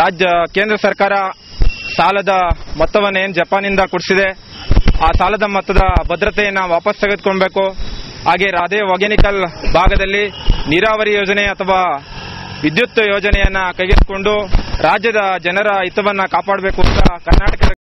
ರಾಜ್ಯ ಕೇಂದ್ರ ಸರ್ಕಾರ ಸಾಲದ ಮೊತ್ತವನ್ನು ಏನು ಜಪಾನಿಂದ ಕೊಡಿಸಿದೆ. ಆ ಸಾಲದ ಮೊತ್ತದ ಭದ್ರತೆಯನ್ನು ವಾಪಸ್ ತೆಗೆದುಕೊಳ್ಬೇಕು. ಹಾಗೆ ರಾಧೆ ಒಗೇನಿಕಲ್ ಭಾಗದಲ್ಲಿ ನೀರಾವರಿ ಯೋಜನೆ ಅಥವಾ ವಿದ್ಯುತ್ ಯೋಜನೆಯನ್ನ ಕೈಗೆತ್ತಿಕೊಂಡು ರಾಜ್ಯದ ಜನರ ಹಿತವನ್ನ ಕಾಪಾಡಬೇಕು ಅಂತ ಕರ್ನಾಟಕ